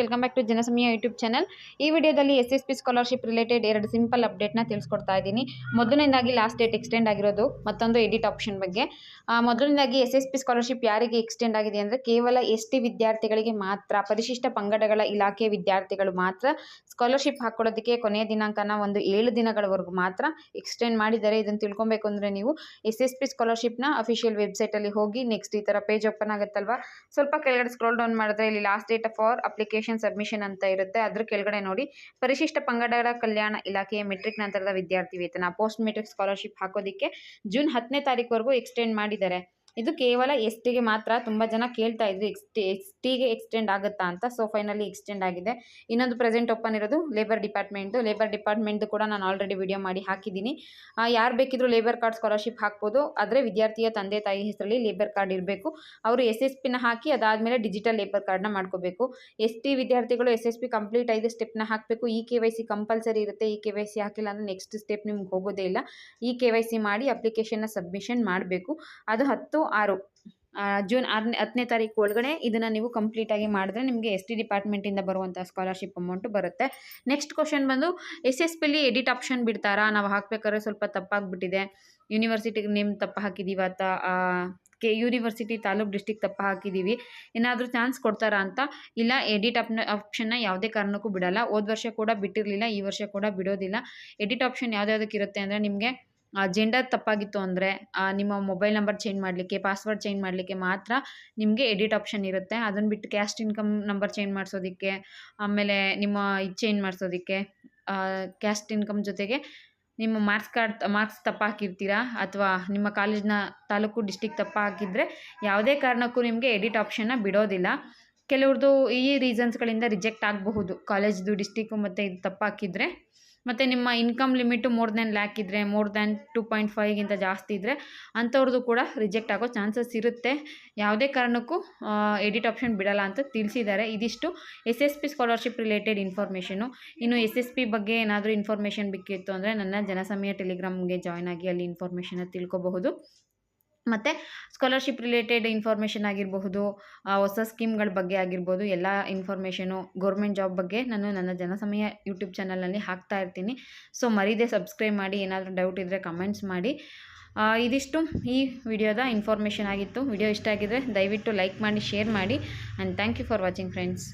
Welcome back to Janasamaya YouTube channel ಈ ವಿಡಿಯೋದಲ್ಲಿ S S P scholarship related ಎರಡು simple ಅಪ್ಡೇಟ್ನ ತಿಳಿಸ್ಕೊಡ್ತಾ ಇದ್ದೀನಿ. ಮೊದಲನೇದಾಗಿ ಲಾಸ್ಟ್ ಡೇಟ್ ಎಕ್ಸ್ಟೆಂಡ್ ಆಗಿರೋದು, ಮತ್ತೊಂದು ಎಡಿಟ್ ಆಪ್ಷನ್ ಬಗ್ಗೆ. ಮೊದಲನೇದಾಗಿ ಎಸ್ ಎಸ್ ಪಿ ಸ್ಕಾಲರ್ಶಿಪ್ ಯಾರಿಗೆ ಎಕ್ಸ್ಟೆಂಡ್ ಆಗಿದೆ ಅಂದರೆ ಕೇವಲ ಎಸ್ ಟಿ ವಿದ್ಯಾರ್ಥಿಗಳಿಗೆ ಮಾತ್ರ, ಪರಿಶಿಷ್ಟ ಪಂಗಡಗಳ ಇಲಾಖೆ ವಿದ್ಯಾರ್ಥಿಗಳು ಮಾತ್ರ ಸ್ಕಾಲರ್ಶಿಪ್ ಹಾಕ್ಕೊಳ್ಳೋದಕ್ಕೆ ಕೊನೆಯ ದಿನಾಂಕನ ಒಂದು ಏಳು ದಿನಗಳವರೆಗೂ ಮಾತ್ರ ಎಕ್ಸ್ಟೆಂಡ್ ಮಾಡಿದ್ದಾರೆ ಇದನ್ನು ತಿಳ್ಕೊಬೇಕು ಅಂದರೆ ನೀವು ಎಸ್ ಎಸ್ ಪಿ ಸ್ಕಾಲರ್ಶಿಪ್ನ ಅಫಿಷಿಯಲ್ ವೆಬ್ಸೈಟಲ್ಲಿ ಹೋಗಿ ನೆಕ್ಸ್ಟ್ ಈ ಥರ ಪೇಜ್ ಓಪನ್ ಆಗುತ್ತಲ್ವಾ? ಸ್ವಲ್ಪ ಕೆಳಗಡೆ ಸ್ಕ್ರೋಲ್ ಡೌನ್ ಮಾಡಿದ್ರೆ ಇಲ್ಲಿ last date for application submission ಅಂತ ಇರುತ್ತೆ. ಅದ್ರ ಕೆಳಗಡೆ ನೋಡಿ, ಪರಿಶಿಷ್ಟ ಪಂಗಡಗಳ ಕಲ್ಯಾಣ ಇಲಾಖೆಯ ಮೆಟ್ರಿಕ್ ನಂತರದ ವಿದ್ಯಾರ್ಥಿ ವೇತನ. ಪೋಸ್ಟ್ ಮೆಟ್ರಿಕ್ ಸ್ಕಾಲರ್ಶಿಪ್ ಹಾಕೋದಿಕ್ಕೆ ಜೂನ್ ಹತ್ತನೇ ತಾರೀಕುವರೆಗೂ ಎಕ್ಸ್ಟೆಂಡ್ ಮಾಡಿದ್ದಾರೆ. ಇದು ಕೇವಲ ಎಸ್ ಟಿಗೆ ಮಾತ್ರ ತುಂಬ ಜನ ಕೇಳ್ತಾ ಇದ್ರು ಎಕ್ಸ್ ಟಿ ಎಸ್ ಟಿಗೆ ಎಕ್ಸ್ಟೆಂಡ್ ಆಗುತ್ತಾ ಅಂತ. ಸೊ ಫೈನಲಿ ಎಕ್ಸ್ಟೆಂಡ್ ಆಗಿದೆ. ಇನ್ನೊಂದು ಪ್ರೆಸೆಂಟ್ ಓಪನ್ ಇರೋದು ಲೇಬರ್ ಡಿಪಾರ್ಟ್ಮೆಂಟ್ದು ಲೇಬರ್ ಡಿಪಾರ್ಟ್ಮೆಂಟ್ದು ಕೂಡ ನಾನು ಆಲ್ರೆಡಿ ವಿಡಿಯೋ ಮಾಡಿ ಹಾಕಿದ್ದೀನಿ. ಯಾರು ಬೇಕಿದ್ರು ಲೇಬರ್ ಕಾರ್ಡ್ ಸ್ಕಾಲರ್ಶಿಪ್ ಹಾಕ್ಬೋದು. ಆದರೆ ವಿದ್ಯಾರ್ಥಿಯ ತಂದೆ, ತಾಯಿ ಹೆಸರಲ್ಲಿ ಲೇಬರ್ ಕಾರ್ಡ್ ಇರಬೇಕು. ಅವರು ಎಸ್ ಎಸ್ ಪಿನ ಹಾಕಿ ಅದಾದಮೇಲೆ ಡಿಜಿಟಲ್ ಲೇಬರ್ ಕಾರ್ಡ್ನ ಮಾಡ್ಕೋಬೇಕು. ಎಸ್ ಟಿ ವಿದ್ಯಾರ್ಥಿಗಳು ಎಸ್ ಎಸ್ ಪಿ ಕಂಪ್ಲೀಟ್ ಐದು ಸ್ಟೆಪ್ನ ಹಾಕಬೇಕು. ಈ ಕೆ ವೈ ಸಿ ಕಂಪಲ್ಸರಿ ಇರುತ್ತೆ. ಈ ಕೆ ವೈ ಸಿ ಹಾಕಿಲ್ಲ ಅಂದರೆ ನೆಕ್ಸ್ಟ್ ಸ್ಟೆಪ್ ನಿಮ್ಗೆ ಹೋಗೋದೇ ಇಲ್ಲ. ಈ ಕೆ ವೈ ಸಿ ಮಾಡಿ ಅಪ್ಲಿಕೇಶನ್ನ ಸಬ್ಮಿಷನ್ ಮಾಡಬೇಕು. ಅದು ಹತ್ತು ಆರು ಜೂನ್ ಆರನೇ, ಹತ್ತನೇ ತಾರೀಕು ಒಳಗಡೆ ಇದನ್ನು ನೀವು ಕಂಪ್ಲೀಟಾಗಿ ಮಾಡಿದ್ರೆ ನಿಮಗೆ ಎಸ್ ಟಿ ಡಿಪಾರ್ಟ್ಮೆಂಟಿಂದ ಬರುವಂಥ ಸ್ಕಾಲರ್ಶಿಪ್ ಅಮೌಂಟು ಬರುತ್ತೆ. ನೆಕ್ಸ್ಟ್ ಕ್ವಶನ್ ಬಂದು ಎಸ್ ಎಸ್ ಪಿಲಿ ಎಡಿಟ್ ಆಪ್ಷನ್ ಬಿಡ್ತಾರಾ? ನಾವು ಹಾಕ್ಬೇಕಾದ್ರೆ ಸ್ವಲ್ಪ ತಪ್ಪಾಗ್ಬಿಟ್ಟಿದೆ. ಯೂನಿವರ್ಸಿಟಿಗೆ ನೇಮ್ ತಪ್ಪು ಹಾಕಿದ್ದೀವಿ ಅಥವಾ ಕೆ ಯೂನಿವರ್ಸಿಟಿ ತಾಲೂಕ್ ಡಿಸ್ಟಿಕ್ ತಪ್ಪು ಹಾಕಿದ್ದೀವಿ ಏನಾದರೂ ಚಾನ್ಸ್ ಕೊಡ್ತಾರಾ ಅಂತ? ಇಲ್ಲ ಎಡಿಟ್ ಆಪ್ ಆಪ್ಷನ್ನ ಯಾವುದೇ ಕಾರಣಕ್ಕೂ ಬಿಡಲ್ಲ. ಹೋದ ವರ್ಷ ಕೂಡ ಬಿಟ್ಟಿರಲಿಲ್ಲ, ಈ ವರ್ಷ ಕೂಡ ಬಿಡೋದಿಲ್ಲ. ಎಡಿಟ್ ಆಪ್ಷನ್ ಯಾವ್ದ್ಯಾವ್ದಕ್ಕೆ ಇರುತ್ತೆ ಅಂದರೆ ನಿಮಗೆ ಜೆಂಡರ್ ತಪ್ಪಾಗಿತ್ತು ಅಂದರೆ ನಿಮ್ಮ ಮೊಬೈಲ್ ನಂಬರ್ ಚೇಂಜ್ ಮಾಡಲಿಕ್ಕೆ ಪಾಸ್ವರ್ಡ್ ಚೇಂಜ್ ಮಾಡಲಿಕ್ಕೆ ಮಾತ್ರ ನಿಮಗೆ ಎಡಿಟ್ ಆಪ್ಷನ್ ಇರುತ್ತೆ. ಅದನ್ನು ಬಿಟ್ಟು ಕ್ಯಾಸ್ಟ್ ಇನ್ಕಮ್ ನಂಬರ್ ಚೇಂಜ್ ಮಾಡಿಸೋದಕ್ಕೆ, ಆಮೇಲೆ ನಿಮ್ಮ ಇದು ಚೇಂಜ್ ಮಾಡಿಸೋದಕ್ಕೆ ಕ್ಯಾಸ್ಟ್ ಇನ್ಕಮ್ ಜೊತೆಗೆ ನಿಮ್ಮ ಮಾರ್ಕ್ಸ್ ಕಾರ್ಡ್ ಮಾರ್ಕ್ಸ್ ತಪ್ಪು ಹಾಕಿರ್ತೀರಾ ಅಥವಾ ನಿಮ್ಮ ಕಾಲೇಜ್ನ ತಾಲೂಕು ಡಿಸ್ಟಿಕ್ ತಪ್ಪು ಹಾಕಿದರೆ ಯಾವುದೇ ಕಾರಣಕ್ಕೂ ನಿಮಗೆ ಎಡಿಟ್ ಆಪ್ಷನ್ನ ಬಿಡೋದಿಲ್ಲ. ಕೆಲವ್ರದ್ದು ಈ ರೀಸನ್ಸ್ಗಳಿಂದ ರಿಜೆಕ್ಟ್ ಆಗಬಹುದು. ಕಾಲೇಜ್ದು ಡಿಸ್ಟಿಕ್ಕು ಮತ್ತು ಇದು ತಪ್ಪು ಹಾಕಿದರೆ ಮತ್ತು ನಿಮ್ಮ income limit more than lakh ಇದ್ದರೆ ಮೋರ್ ದ್ಯಾನ್ ಟು ಪಾಯಿಂಟ್ ಫೈವ್ಗಿಂತ ಜಾಸ್ತಿ ಇದ್ದರೆ ಅಂಥವ್ರದ್ದು ಕೂಡ ರಿಜೆಕ್ಟ್ ಆಗೋ ಚಾನ್ಸಸ್ ಇರುತ್ತೆ. ಯಾವುದೇ ಕಾರಣಕ್ಕೂ ಎಡಿಟ್ ಆಪ್ಷನ್ ಬಿಡಲ್ಲ ಅಂತ ತಿಳಿಸಿದ್ದಾರೆ. ಇದಿಷ್ಟು S S P scholarship related information ಇನ್ನು ಎಸ್ ಎಸ್ ಪಿ ಬಗ್ಗೆ ಏನಾದರೂ ಇನ್ಫಾರ್ಮೇಷನ್ ಬೇಕಿತ್ತು ಅಂದರೆ ನನ್ನ ಜನಸಮಯ ಟೆಲಿಗ್ರಾಮ್ಗೆ ಜಾಯ್ನ್ ಆಗಿ ಅಲ್ಲಿ ಇನ್ಫಾರ್ಮೇಷನ್ನ ತಿಳ್ಕೊಬಹುದು. ಮತ್ತು ಸ್ಕಾಲರ್ಶಿಪ್ ರಿಲೇಟೆಡ್ ಇನ್ಫಾರ್ಮೇಷನ್ ಆಗಿರಬಹುದು ಹೊಸ ಸ್ಕೀಮ್ಗಳ ಬಗ್ಗೆ ಆಗಿರ್ಬೋದು, ಎಲ್ಲ ಇನ್ಫಾರ್ಮೇಷನು ಗೌರ್ಮೆಂಟ್ ಜಾಬ್ ಬಗ್ಗೆ ನಾನು ನನ್ನ ಜನಸಮಯ ಯೂಟ್ಯೂಬ್ ಚಾನಲಲ್ಲಿ ಹಾಕ್ತಾ ಇರ್ತೀನಿ. ಸೊ ಮರೀದೆ ಸಬ್ಸ್ಕ್ರೈಬ್ ಮಾಡಿ, ಏನಾದರೂ ಡೌಟ್ ಇದ್ದರೆ ಕಮೆಂಟ್ಸ್ ಮಾಡಿ. ಇದಿಷ್ಟು ಈ ವಿಡಿಯೋದ ಇನ್ಫಾರ್ಮೇಷನ್ ಆಗಿತ್ತು. ವಿಡಿಯೋ ಇಷ್ಟ ಆಗಿದ್ದರೆ ದಯವಿಟ್ಟು ಲೈಕ್ ಮಾಡಿ ಶೇರ್ ಮಾಡಿ and thank you for watching friends